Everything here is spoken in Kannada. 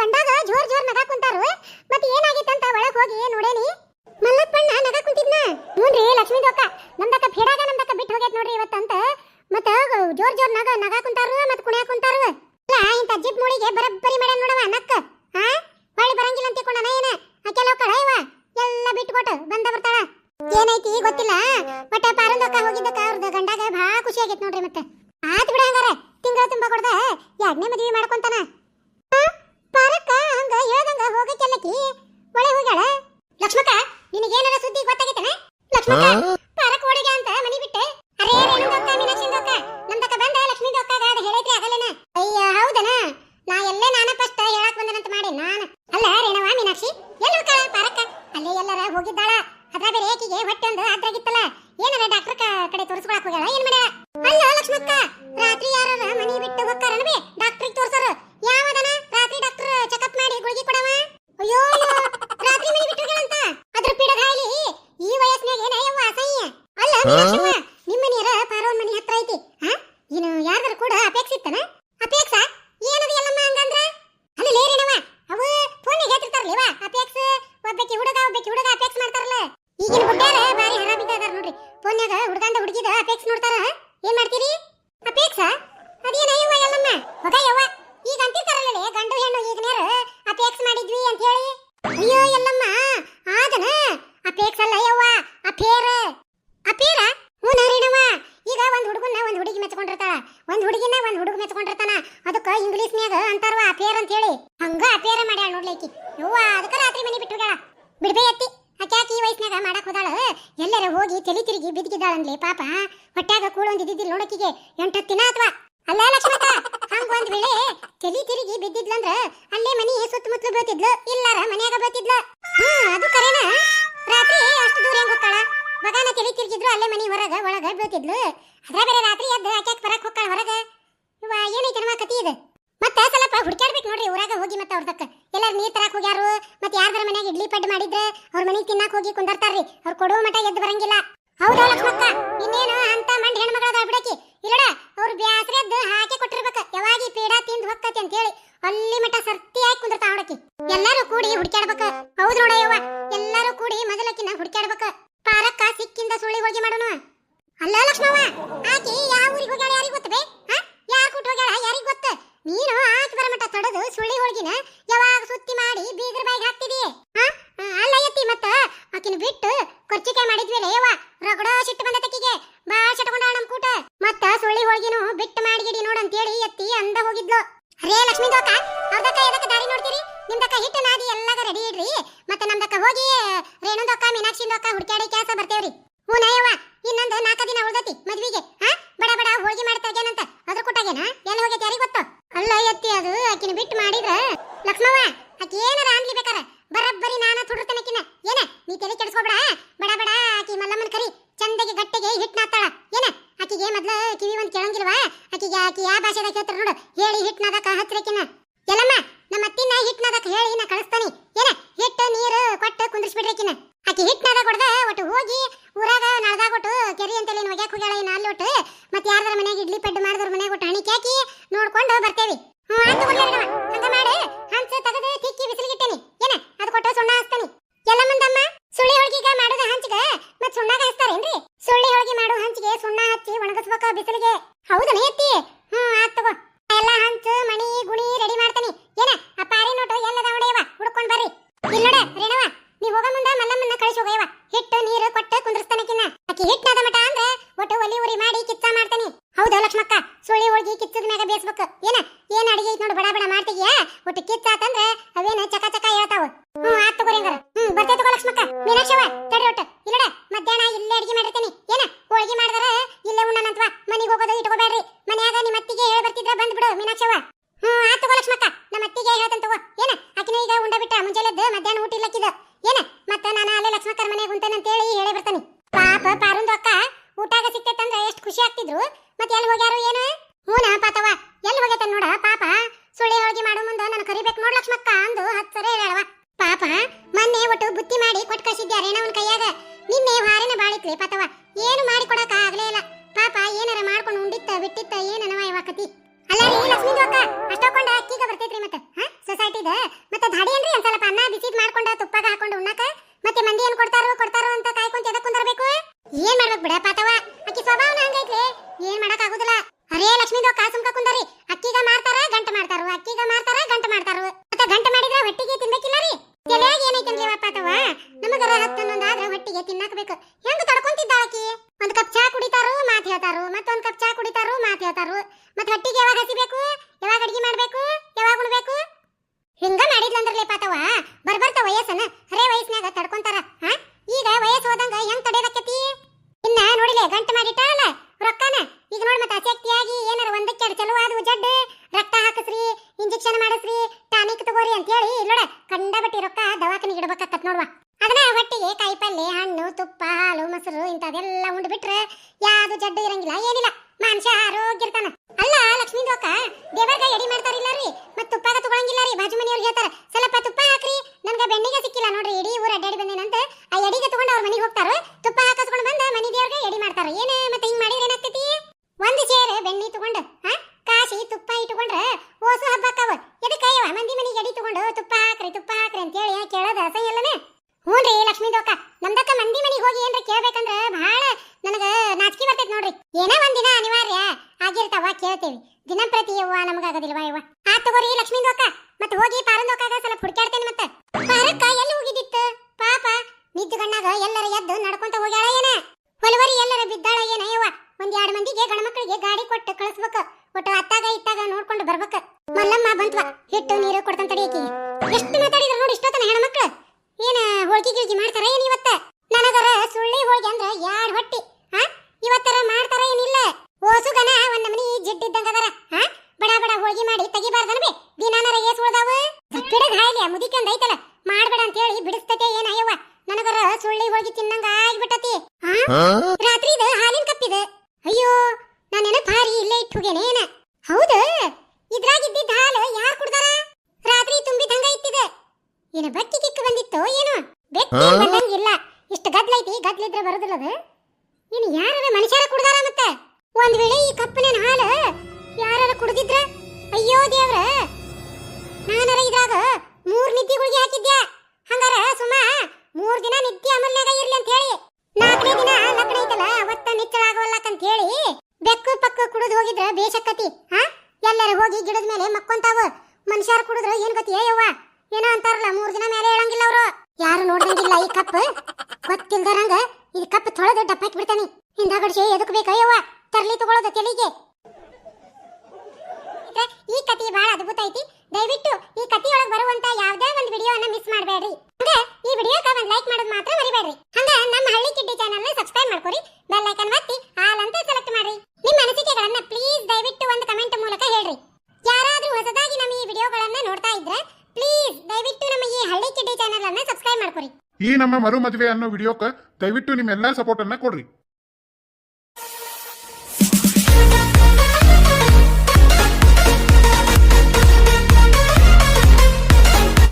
ಗಂಡಾಗ ಜೋರ್ ಜೋರ್ ನಗಾ ಕುಂತಾರು. ಮತ್ ಏನಾಗಿತ್ತು ಅಂತ ಒಳಗ್ ಹೋಗಿ ನೋಡೇನಿ ಮಲ್ಲಪ್ಪಣ್ಣ ನಗಾ ಕುಂತಿದ್ನ. ನೋಡ್ರಿ ಲಕ್ಷ್ಮೀ ದೊಕ್ಕ ನಮ್ದಕ್ಕ ಫೇಡಾಗ ನಮ್ದಕ್ಕ ಬಿಟ್ಟು ಹೋಗ್ಯತ್ ನೋಡ್ರಿ ಇವತ್ತಂತ. ಮತ್ತ ಜೋರ್ ಜೋರ್ ನಗ, ನಗಾ ಕುಂತಾರು, ಮತ್ ಕುಣ್ಯಾ ಕುಂತಾರು. ಇಲ್ಲ ಇಂತ ಜಿಪ್ ಮೂಳಿಗೆ ಬರಬ್ಬರಿ ಮಾಡ್ಯಾನ ನೋಡವ ನಕ್ಕ. ಹಾ ಹೊಳ್ಳಿ ಬರಂಗಿಲ್ಲ ಅಂತ ಕೊಂಡನ ಏನ? ಲಕ್ಷ್ಮಕ್ಕ ಪಾರಕ್ ಓಡಿಗ ಅಂತ ಮನಿ ಬಿಟ್ಟೆ. ಅರೇ ರೇಣುದಕ್ಕ ಮೀನಾಕ್ಷಿಂದಕ್ಕ ನಮ್ದಕ್ಕ ಬಂದ ಲಕ್ಷ್ಮೀದಕ್ಕಾಗ ಅದು ಹೇಳೈತ್ರಿ ಆಗಲೇನ ಅಯ್ಯ ಹೌದನ? ನಾ ಎಲ್ಲೇ ನಾನ ಫಸ್ಟ್ ಹೇಳಕ್ ಬಂದನಂತ ಮಾಡಿ ನಾನ. ಅಲ್ಲ ರೇಣವ ಮೀನಾಕ್ಷಿ ಎಲ್ಲಿ ಹೋಗ್ತಾಳ ಪಾರಕ್ಕ? ಅಲ್ಲೇ ಎಲ್ಲಾರ ಹೋಗಿದ್ದಾಳ. ಅದ್ರ ಬೇರೆ ಏಕಿಗೆ ಹೊಟ್ಟೆ ಒಂದು ಅದ್ರಾಗಿತ್ತಲ್ಲ ಏನಾರ ಡಾಕ್ಟರ್ ಕಡೆ ತೋರಿಸ್ಕೊಳಕ್ ಹೋಗ್ಯಾಳ ಏನ್ ಮಾಡ್ಯಾಳ ಅಲ್ಲ ಲಕ್ಷ್ಮಕ್ಕ ರಾತ್ರಿ ಯಾರ ಮನಿ ಬಿಟ್ಟು ಹೋಗ್ತಾರನಬಿ ಡಾಕ್ಟ್ರಿಗೆ ತೋರ್ಸರು ಯಾವದನ ರಾತ್ರಿ ಡಾಕ್ಟರ್ ಚೆಕಪ್ ಮಾಡಿ ಗುಳಿಗೆ ಕೊಡವ ಅಯ್ಯೋ ರಾತ್ರಿ ಮನಿ ಬಿಟ್ಟು ಹೋಗ್ಯಾಳಂತ ಅದ್ರ ಪೀಡದ ಹಾಲಿ ಈ ವಯಸ್ಸಿನಾಗ ಏನ ಯವ್ವ ಅಸಹ್ಯ ಅಲ್ಲ ಮೀನಾಕ್ಷವ್ವ, ನಿಮ್ಮ ಮನೆಯರ ಪಾರವನ್ ಮನಿ ಹತ್ರ ಐತಿ ಹಾ ಇನ್ನು ಯಾರ್ದಾರ ಕೂಡ ಅಪೇಕ್ಷ ಇತ್ತನ ಅಪೇಕ್ಷ ಏನದು ಎಲ್ಲಮ್ಮ ಹಂಗಂದ್ರ ಅಲ್ಲ ಲೇರಿನವ ಅವು ಫೋನಿಗೆ ಹೇಳ್ತಿರ್ತಾರಲ್ವ ಅಪೇಕ್ಷ ಒಬ್ಬಾಕಿ ಹುಡುಗ ಒಬ್ಬಾಕಿ ಹುಡುಗ ಅಪೇಕ್ಷ ಮಾಡ್ತಾರಲ್ಲ ಈಗಿನ ಹುಡ್ಗ್ಯಾರ ಬಾರಿ ಹರ ಬಿದ್ದಾರ ನೋಡ್ರಿ ಫೋನ್ಯಾಗ ಹುಡುಗಂದ ಹುಡುಗಿದ ಅಪೇಕ್ಷ ನೋಡ್ತಾರ ಏನ್ ಮಾಡ್ತೀರಿ ಅಪೇಕ್ಷ ಅದೇನ ಯವ್ವ ಎಲ್ಲಮ್ಮ ಹೋಗ ಯವ್ವ ಈಗ ಅಂತಿರ್ತಾರಲ್ಲ ಗಂಡು ಹೆಣ್ಣು ಈಗ ನೇರ ಅಪೇಕ್ಷ ಮಾಡಿದ್ವಿ ಅಂತ ಹೇಳಿ ಅಯ್ಯೋ ಎಲ್ಲಮ್ಮ ಆದನ ಅಪೇಕ್ಷ ಅಲ್ಲ ಯವ್ವ ಅಪೇರ ಅಪೇರ ಹ್ಞೂ ನಾರಿನವ ಈಗ ಒಂದ್ ಹುಡುಗನ್ನ ಒಂದ್ ಹುಡುಗಿ ಮೆಚ್ಕೊಂಡಿರ್ತಾಳ ಒಂದ್ ಹುಡುಗಿನ ಒಂದ್ ಹುಡುಗ ಮೆಚ್ಕೊಂಡಿರ್ತಾನ ಅದಕ್ಕ ಇಂಗ್ಲಿಷ್ನ್ಯಾಗ ಅಂತಾರವ ಅಪೇರ್ ಅಂತ ಹೇಳಿ ಹಂಗ ಅಪೇರ ಮಾಡ್ಯಾಳ ನೋಡ್ಲಿಕ್ಕಿ ಯವ್ವ, ಅದಕ್ಕ ರಾತ್ರಿ ಮನೆ ಬಿಟ್ಟು ಹೋಗ್ಯಾಳ. ಬಿಡ್ಬೇ ಎತ್ತಿ ಅಕ್ಯಾಕಿ ಈ ವಯಸ್ಸಿನಾಗ ಮಾಡಕ್ ಹೋದಾಳ. ಎಲ್ಲರ ಹೋಗಿ ತಲಿ ತಿರುಗಿ ಬಿದ್ದಿದ್ದಾಳನ್ಲಿ ಪಾಪ. ಹೊಟ್ಟ್ಯಾಗ ಕೂಳು ಒಂದು ಇದ್ದಿದ್ದಿಲ್ಲ ನೋಡಕ್ಕಿಗೆ ಎಂಟತ್ತು ದಿನ ಅಥವಾ ಅಲ್ಲ, ಲಕ್ಷ್ಮಕ್ಕ, ಹಂಗ ಒಂದ್ ವೇಳೆ ತಲಿ ತಿರುಗಿ ಬಿದ್ದಿದ್ಲಂದ್ರ ಅಲ್ಲೇ ಮನಿ ಸುತ್ತಮುತ್ತಲು ಬೀಳ್ತಿದ್ಲು. ಇಲ್ಲಾರ ಮನ್ಯಾಗ ಬೀಳ್ತಿದ್ಲ. ಹಾ ಅದು ಕರೆನ? ರಾತ್ರಿ ಅಷ್ಟು ದೂರ ಹೆಂಗ್ ಹೋಗ್ತಾಳ? ಮಗಾನ ತಲಿ ತಿರುಗಿದ್ರು ಅಲ್ಲೇ ಮನಿ ಹೊರಗ, ಒಳಗ ಬೀಳ್ತಿದ್ಲು. ಅದ್ರ ಬೇರೆ ರಾತ್ರಿ ಎದ್ದು ಆಕ್ಯಾಕ ಬರಕ್ ಹೋಗ್ತಾಳ ಹೊರಗ. ಇವ ಏನೈತೆ ನಮ್ಮ ಕತಿ ಇದು? ಮತ್ತೆ ಸ್ವಲ್ಪ ಹುಡ್ಕ್ಯಾಡ್ಬೇಕು ನೋಡ್ರಿ, ಊರಾಗ ಹೋಗಿ ಮತ್ತೆ ಅವ್ರದಕ್ಕ ಎಲ್ಲಾರು ನೀರ್ ತರಕ್ ಹೋಗ್ಯಾರು, ಮತ್ತೆ ಯಾರ್ದಾರ ಮನ್ಯಾಗ ಇಡ್ಲಿ ಪಡ್ಡು ಮಾಡಿದ್ರೆ ಅವ್ರ ಮನೆಗೆ ತಿನ್ನಾಕ ಹೋಗಿ ಕುಂದರ್ತಾರ್ರಿ. ಅವ್ರು ಕೊಡೋ ಮಟ ಎದ್ದು ಬರಂಗಿಲ್ಲ. ಹೌದಾ ಲಕ್ಷ್ಮಕ್ಕ? ಇನ್ನೇನು ಅಂತ ಮಂಡ್ ಹೆಣ್ಮಗಳದ ಬಿಡಕಿ ಇಲ್ಲಡ, ಅವ್ರು ಬ್ಯಾಸ್ರೆ ಎದ್ದು ಹಾಕಿ ಕೊಟ್ಟಿರ್ಬೇಕ. ಯಾವಾಗ ಪೀಡ ತಿಂದು ಹೊಕ್ಕತಿ ಅಂತ ಹೇಳಿ ಅಲ್ಲಿ ಮಟ ಸರ್ತಿ ಹಾಕಿ ಕುಂದಿರ್ತಾವ ನೋಡಕಿ ಎಲ್ಲಾರು ಕೂಡಿ ಹುಡ್ಕ್ಯಾಡ್ಬೇಕ. ಹೌದು ನೋಡಯ್ಯವ್ವ ಎಲ್ಲಾರು ಕೂಡಿ ಮೊದಲಕ್ಕಿನ ಹುಡ್ಕ್ಯಾಡ್ಬೇಕ. ಕೊರ್ಚಿಕಾಯಿ ಮಾಡಿದ್ವಿಲೆ ಕಿವಿ ಒಂದ್ ಕೇಳಂಗಿಲ್ವಾ? ಆಕಿಗೆ ಆಕಿ ಯಾವ ಭಾಷೆದಾಗ ಹೇಳ್ತಾರ ನೋಡು. ಹೇಳಿ ಹಿಟ್ ನಾದಕ ಹಚ್ರಕಿನ ಎಲ್ಲಮ್ಮ, ನಮ್ಮ ಅತ್ತಿನ ಹಿಟ್ ನಾದಕ ಹೇಳಿ ನಾ ಕಳಿಸ್ತಾನಿ. ಏನ? ಹಿಟ್ಟು ನೀರು, ಕೊಟ್ಟು ಕುಂದ್ರಿಸ್ಬಿಡ್ರಿಕಿನ ಆಕಿ ಹಿಟ್ ನಾದ ಕೊಡ್ದ, ಒಟ್ಟು ಹೋಗಿ ಊರಾಗ ನಳ್ದಾಗ ಒಟ್ಟು ಕೆರಿ ಅಂತೇಳಿ ಒಗ್ಯಾಕ ಹೋಗ್ಯಾಳ ಏನು ಅಲ್ಲಿ ಒಟ್ಟು. ಮತ್ತೆ ಯಾರ್ದಾರ ಮನೆಗೆ ಇಡ್ಲಿ ಪಡ್ಡು ಮಾಡಿದ್ರ ಮನ್ಯಾಗ ಒಟ್ಟು ಹಣಿಕೆ ಹಾಕಿ ನೋಡ್ಕೊಂಡು ಬರ್ತೇವಿ. ಹ್ಞೂ ಒಳ್ಳೆಯವ್ವ. ಹಂಗ ಮಾಡು ಹಂಚ ತೆಗೆದು ತಿಕ್ಕಿ ಬಿಸಿಲಿಗಿಟ್ಟೇನಿ ಏನ ಅದು ಕೊಟ್ಟು ಸುಣ್ಣ ಹಚ್ತಾನಿ ಎಲ್ಲ ಮಂದಮ್ಮ ಸುಳ್ಳಿ ಹೋಳಿಗೆಗ ಮಾಡೋದ ಹಂಚಿಗೆ ಮತ್ ಸುಣ್ಣಾಗ ಹಚ್ತಾರೇನ್ರಿ ಸುಳ್ಳಿ ಹೋಳಿಗೆ ಮಾಡೋ ಹಂಚಿಗೆ ಸುಣ್ಣ ಹಚ್ಚಿ ಒಣಗಿಸ್ಬೇಕ ಬಿಸಿಲಿಗೆ ಹೌದನ ಎತ್ತಿ ಹ್ಞೂ ಆತ್ ತಗೋ ಎಲ್ಲ ಹಂಚು ಮಣಿ ಗುಣಿ ರೆಡಿ ಮಾಡ್ತಾನಿ ಏನ ಆ ಪಾರಿ ನೋಟು ಎಲ್ಲದ ಹೊಡೆಯವ ಹುಡ್ಕೊಂಡ್ ಬರ್ರಿ ಇಲ್ಲ ನೋಡ ರೇಣವ ನೀ ಹೋಗ ಮುಂದ ಮಲ್ಲಮ್ಮನ್ನ ಕಳಿಸಿ ಹೋಗಯ್ಯವ ಹಿಟ್ಟು ನೀರು ಕೊಟ್ಟು ಕುಂದ್ರಸ್ತಾನಕಿನ್ನ ಆಕಿ ಹಿಟ್ನಾದ ಮಟ ಅಂದ್ರೆ ಒಟ್ಟು ಒಲಿ ಉರಿ ಮಾಡಿ ಕಿಚ್ಚ ಮಾಡ್ತಾನಿ ಹೌದಾ ಲಕ್ಷ್ಮಕ್ಕ ಸುಳ್ಳಿ ಹೋಳ್ಗಿ ಕಿಚ್ಚದ ಮ್ಯಾಗ ಬೇಸ್ಬೇಕು ಏನ ಏನ್ ಅಡಿಗೆ ಐತ್ ನೋಡು ಬಡ ಬಡ ಮಾಡ್ತೀಯ ಒಟ್ಟು ಕಿಚ್ಚ ಆತಂದ್ರ ಅವೇನ ಚಕ ಚಕ ಹೇಳ್ತಾವ. ಹ್ಮ್ ಆತ್ ತಗೋರಿ ಹಂಗಾರ ಹ್ಮ್ ಬರ್ತೈತೆ ತಗೋ ಲಕ್ಷ್ಮಕ್ಕ. ಮೀನಾಕ್ಷವ ತಡಿ ಒಟ್ಟು. ಇಲ್ಲಡ, ಮಧ್ಯಾಹ್ನ ಇಲ್ಲೇ ಅಡಿಗೆ ಮಾಡಿರ್ತೀನಿ. ಏನ? ಹೋಳ್ಗಿ ಮಾಡಿದಾರ ಇಲ್ಲೇ ಉಣ್ಣನಂತವ. ಮನೆಗೆ ಹೋಗೋದು ಇಟ್ಕೋಬೇಡ್ರಿ. ಮನ್ಯಾಗ ನಿಮ್ಮ ಅತ್ತಿಗೆ ಹೇಳಿ ಬರ್ತಿದ್ರ ಬಂದ್ಬಿಡು ಮೀನಾಕ್ಷವ ಹ್ಮ್ ಆತ್ ತಗೋ ಲಕ್ಷ್ಮಕ್ಕ. ನಮ್ಮ ಅತ್ತಿಗೆ ಹೇಳ್ತಾನ ತಗೋ. ಏನ? ಆಕಿನ ಈಗ ಉಂಡ ಬಿಟ್ಟ ಮುಂಜಾನೆದ್ದು ಮಧ್ಯಾಹ್ನ ಊಟ ಇಲ್ಲಕ್ಕಿದ ಏನ? ಕೈಯಾಗ ನಿನ್ನೆ ಹಾರಿನ ಬಾಳಿತ್ಲಿ ಪತವ ಏನು ಮಾಡಿ ಕೊಡಕ ಆಗ್ಲೇ ಇಲ್ಲ. ಪಾಪ, ಏನಾರ ಮಾಡ್ಕೊಂಡು ಉಂಡಿತ್ತ, ಬಿಟ್ಟಿತ್ತ ಏನನವ ಇವಾಕತಿ ಅಲ್ಲ ರೀ ಲಕ್ಷ್ಮೀ ಅಕ್ಕ ಅಷ್ಟೊಂಡ ಅಕ್ಕಿಗ ಬರ್ತೈತ್ರಿ ಮತ್ತೆ, ಹಾ? ಸೊಸೈಟಿದ? ಮತ್ತೆ ಧಾಡಿ ಏನ್ರಿ ಒಂದ್ ಸ್ವಲ್ಪ ಅನ್ನ ಬಿಸಿದ್ ಮಾಡ್ಕೊಂಡ ತುಪ್ಪಗ ಹಾಕೊಂಡು ಉಣ್ಣಕ? ಮತ್ತೆ ಮಂದಿ ಏನ್ ಕೊಡ್ತಾರೋ ಕೊಡ್ತಾರೋ ಅಂತ ಕಾಯ್ಕೊಂತ ಎದಕ್ ಕುಂದರ್ಬೇಕು? ಏನ್ ಮಾಡ್ಬೇಕು ಬಿಡ ಪಾತವ? ಅಕ್ಕಿ ಸ್ವಭಾವನ ಹಂಗೈತ್ರಿ ಏನ್ ಮಾಡಕ್ ಆಗುದಿಲ್ಲ ಅರೇ ಮತ್ತೊಂದು ಕಪ್ ಚಾ ಕುಡಿತಾರು, ಮಾತು ಹೇಳ್ತಾರು. ಮತ್ತೆ ಹಟ್ಟಿಗೆ ಯಾವಾಗ ಹಸಿಬೇಕು? ಯಾವಾಗ ಅಡಿಗೆ ಮಾಡಬೇಕು? ಯಾವಾಗ ಉಣಬೇಕು? ಹಿಂಗ ಮಾಡಿದ್ಲಂದ್ರಲೇ ಪಾತವ ಬರ್ಬರ್ತ ವಯಸ್ಸನ್ನ. ಹರೇ ವಯಸ್ಸಿನಾಗ ತಡ್ಕೊಂತಾರ, ಹಾ? ಈಗ ವಯಸ್ಸು ಹೋದಂಗ ಹೆಂಗ್ ತಡೆಯದಕ್ಕತಿ ಇನ್ನ ನೋಡಿಲೆ, ಗಂಟು ಮಾಡಿಟ್ಟಾಲ ರೊಕ್ಕನ? ಈಗ ನೋಡಿ ಮತ್ತೆ ಅಸಕ್ತಿಯಾಗಿ ಏನಾರ ಒಂದಕ್ಕೆ ಎರಡು ಚಲುವಾದವು ಜಡ್ಡು. ರಕ್ತ ಹಾಕಿಸ್ರಿ, ಇಂಜೆಕ್ಷನ್ ಮಾಡಿಸ್ರಿ, ಟಾನಿಕ್ ತಗೋರಿ ಅಂತೇಳಿ. ಇಲ್ಲೋಡ, ಕಂಡಬಟ್ಟಿ ರೊಕ್ಕ ದವಾಖಾನಿಗೆ ಇಡ್ಬೇಕಾಕತ್ ನೋಡ್ವಾ. ಬಾಜು ಮನೆಯವ್ರಿಗೆ ಹೇಳ್ತಾರ ಸ್ವಲ್ಪ ತುಪ್ಪ ಹಾಕ್ರಿ. ನನಗೆ ಬೆಣ್ಣೆಗೆ ಸಿಕ್ಕಿಲ್ಲ ನೋಡ್ರಿ, ಇಡೀ ಊರ ಅಡ್ಡಾಡಿ ಬಂದೇನಂತ ಆ ಎಡಿಗೆ ತಗೊಂಡು ಅವ್ರ ಮನೆಗೆ ಹೋಗ್ತಾರ. ತುಪ್ಪ ಹಾಕಿಸ್ಕೊಂಡು ಬಂದ ಮನೆ ದೇವ್ರಿಗೆ ಎಡಿ ಮಾಡ್ತಾರ. ಏನೇ ಮತ್ತೆ ಹಿಂಗ್ ಮಾಡಿದ್ರೆ ಏನಾಗ್ತೈತಿ? ಒಂದು ಸೇರ್ ಬೆಣ್ಣೆ ತಗೊಂಡು, ಹಾ, ಕಾಶಿ ತುಪ್ಪ ಇಟ್ಕೊಂಡ್ರ ಓಸು ಹಬ್ಬಕ್ಕವ ಎದಕ್ಕಯ್ಯವ ಮಂದಿ ಮನೆಗೆ ಎಡಿ ತಗೊಂಡು ತುಪ್ಪ ಹಾಕ್ರಿ ತುಪ್ಪ ಹಾಕ್ರಿ ಅಂತ ಹೇಳಿ ಕೇಳೋದ ಅಸಹ್ಯ ಇಲ್ಲನೆ ಹ್ಞೂನ್ರಿ ಲಕ್ಷ್ಮೀ ದೋಕ ನಮ್ದಕ್ಕ ಮಂದಿ ಮನೆಗೆ ಹೋಗಿ ಏನ್ರ ಕೇಳ್ಬೇಕಂದ್ರ ಬಹಳ ನನಗ ನಾಚಿಕೆ ಬರ್ತೈತಿ ನೋಡ್ರಿ ಏನೋ ಒಂದಿನ ಅನಿವಾರ್ಯ ಆಗಿರ್ತಾವ ಕೇಳ್ತೇವಿ ದಿನಂಪ್ರತಿ ಯವ್ವ ನಮಗಾಗೋದಿಲ್ವಾ ಯವ್ವ ಆ ತಗೋರಿ ಲಕ್ಷ್ಮೀ ದೋಕ ಮತ್ ಹೋಗಿ ಪಾರನ್ ದೋಕಾಗ ಸ್ವಲ್ಪ ಹುಡ್ಕ್ಯಾಡ್ತೇನೆ ಮತ್ತ ಪಾರಕ್ಕ ಎಲ್ಲಿ ಹೋಗಿದ್ದಿತ್ತು ಪಾಪ ನಿದ್ದು ಗಣ್ಣಾಗ ಎಲ್ಲರ ಎದ್ದು ನಡ್ಕೊಂತ ಹೋಗ್ಯಾಳ ಏನ ಹೊಲವರಿ ಎಲ್ಲರ ಬಿದ್ದಾಳ ಏನ ಯವ್ವ ಒಂದ್ ಎರಡ್ ಮಂದಿಗೆ ಗಂಡ್ಮಕ್ಳಿಗೆ ಗಾಡಿ ಕೊಟ್ಟು ಕಳಿಸ್ಬೇಕು ಒಟ್ಟು ಅತ್ತಾಗ ಇತ್ತಾಗ ನೋಡ್ಕೊಂಡು ಬರ್ಬೇಕು ಮಲ್ಲಮ್ಮ ಬಂತ್ವ ಹಿಟ್ಟು ನೀರು ಕೊಡ್ತಾನ ತಡಿಯಕಿ ಎಷ್ಟು ಮಾತಾಡಿದ್ರು ನೋಡಿ ಇಷ್ಟೊತ್ತನ ಹೆಣ್ಮಕ್ಳು ಏನ ಹೋಳ್ಗಿ ಏನ್ ಇವತ್ತ? ನನಗರ ಸುಳ್ಳಿ ಹೋಗಿ ಅಂದ್ರ ಯಾರ್ ಹೊಟ್ಟಿ ಹಾ ಇವತ್ತರ ಮಾಡ್ತಾರ ಏನಿಲ್ಲ. ಓಸುಗನ ಒಂದ್ ನಮನಿ ಜಿಡ್ಡಿದ್ದಂಗ ಅದರ ಹಾ ಬಡ ಬಡ ಹೋಳ್ಗಿ ಮಾಡಿ ತೆಗಿಬಾರ್ದನ್ಬಿ? ದಿನಾನರ ಏಸ್ ಉಳ್ದಾವ? ಪಿಡಗ್ ಹಾಯ್ಲಿ ಮುದಿಕಂದ ಐತಲ್ಲ? ಮಾಡ್ಬೇಡ ಅಂತ ಹೇಳಿ ಬಿಡಿಸ್ತತೆ ಏನ ಅಯ್ಯವ್ವ? ನನಗರ ಸುಳ್ಳಿ ಹೋಗಿ ತಿನ್ನಂಗ ಆಗ್ಬಿಟ್ಟತಿ ರಾತ್ರಿ ಇದು ಹಾಲಿನ ಕಪ್ಪಿದ ಅಯ್ಯೋ ನಾನೇನ ಭಾರಿ ಇಲ್ಲೇ ಇಟ್ಟು ಹೋಗೇನೆ ಏನ? ಹೌದು ಇದ್ರಾಗಿದ್ದಿದ್ದ ಹಾಲು ಯಾರ್ ಕುಡ್ದಾರ? ರಾತ್ರಿ ತುಂಬಿದಂಗ ಇತ್ತಿದೆ. ಏನ ಬಕ್ಕಿ ಕಿಕ್ಕ ಬಂದಿತ್ತು ಏನು? ಬೆಟ್ಟಿ ಹಾ? ಬಂದಂಗಿಲ್ಲ ಇಷ್ಟು ಗದ್ಲೈತಿ ಗದ್ಲಿದ್ರೆ ಬರೋದಿಲ್ಲದ ಏನು ಯಾರ ಮನುಷ್ಯರ ಕುಡ್ದಾರ ಮತ್ತೆ ಒಂದ್ ವೇಳೆ ಈ ಕಪ್ಪನ ಹಾಲು ಯಾರು ಕುಡಿದಿದ್ರ? ಅಯ್ಯೋ ದೇವ್ರ! ನಾನರ ಇದ್ರಾಗ ಮೂರ್ ನಿದ್ದಿ ಗುಳಿಗೆ ಹಾಕಿದ್ಯಾ? ಹಂಗಾರ ಸುಮ ಮೂರ್ ದಿನ ನಿದ್ದೆ ಅಮಲ್ನಾಗ ಇರ್ಲಿ ಅಂತ ಹೇಳಿ ನಾಲ್ಕನೇ ದಿನ ಲಗ್ನ ಐತಲ್ಲ, ಅವತ್ತ ನಿಚ್ಚಳಾಗವಲ್ಲಕಂತ ಹೇಳಿ ಬೆಕ್ಕು ಪಕ್ಕ ಕುಡಿದು ಹೋಗಿದ್ರ ಬೇಷಕ್ಕತಿ ಹಾ ಎಲ್ಲರೂ ಹೋಗಿ ಗಿಡದ ಮೇಲೆ ಮಕ್ಕೊಂತಾವ. ಮನುಷ್ಯರು ಕುಡಿದ್ರ ಏನ್ ಗೊತ್ತಿ ಯವ್ವ? ಏನೋ ಅಂತಾರಲ್ಲ, ಮೂರ್ ದಿನ ಮೇಲೆ ಹೇಳಂಗಿಲ್ಲ ಅವರು. ಯಾರು ನೋಡ್ದಂಗಿಲ್ಲ ಈ ಕಪ್? ಗೊತ್ತಿಲ್ದರಂಗ ಈ ಕಪ್ ತೊಳೆದು ಡಬ್ಬಾಕಿ ಬಿಡ್ತಾನೆ. ಹಿಂದಾಗಡ್ಸಿ ಎದಕ್ ಬೇಕಯ್ಯವ್ವ ತರ್ಲಿ ತಗೊಳ್ಳೋದು ತೆಲಿಗೆ. ಈ ಕತಿ ಬಹಳ ಅದ್ಭುತ ಐತಿ. ದಯವಿಟ್ಟು ಈ ಕಥೆಯೊಳಗೆ ಬರುವಂತ ಯಾವುದೇ ಒಂದು ವಿಡಿಯೋನ ಮಿಸ್ ಮಾಡಬೇಡ್ರಿ. ಹಂಗ ಈ ವಿಡಿಯೋಕ ಒಂದು ಲೈಕ್ ಮಾಡೋದು ಮಾತ್ರ ಮರಿಬೇಡ್ರಿ. ಹಂಗ ನಮ್ಮ ಹಳ್ಳಿ ಕಿಡ್ಡಿ ಚಾನಲ್ನ ಸಬ್ಸ್ಕ್ರೈಬ್ ಮಾಡ್ಕೊರಿ. ಬೆಲ್ ಐಕನ್ ಒತ್ತಿ ಆಲ್ ಅಂತ ಸೆಲೆಕ್ಟ್ ಮಾಡ್ರಿ. ನಿಮ್ಮ ಅನಿಸಿಕೆಗಳನ್ನ ಪ್ಲೀಸ್ ದಯವಿಟ್ಟು ಒಂದು ಕಮೆಂಟ್ ಮೂಲಕ ಹೇಳ್ರಿ. ಯಾರಾದ್ರೂ ಹೊಸದಾಗಿ ನಮ್ಮ ಈ ವಿಡಿಯೋಗಳನ್ನ ನೋಡ್ತಾ ಇದ್ರೆ ಪ್ಲೀಸ್ ದಯವಿಟ್ಟು ನಮ್ಮ ಈ ಹಳ್ಳಿ ಕಿಡ್ಡಿ ಚಾನಲ್ ಅನ್ನ ಸಬ್ಸ್ಕ್ರೈಬ್ ಮಾಡ್ಕೊರಿ. ಈ ನಮ್ಮ ಮರು ಮದುವೆ ಅನ್ನೋ ವಿಡಿಯೋಕ್ಕೆ ದಯವಿಟ್ಟು ನಿಮ್ಮೆಲ್ಲಾ ಸಪೋರ್ಟ್ ಅನ್ನ ಕೊಡ್ರಿ.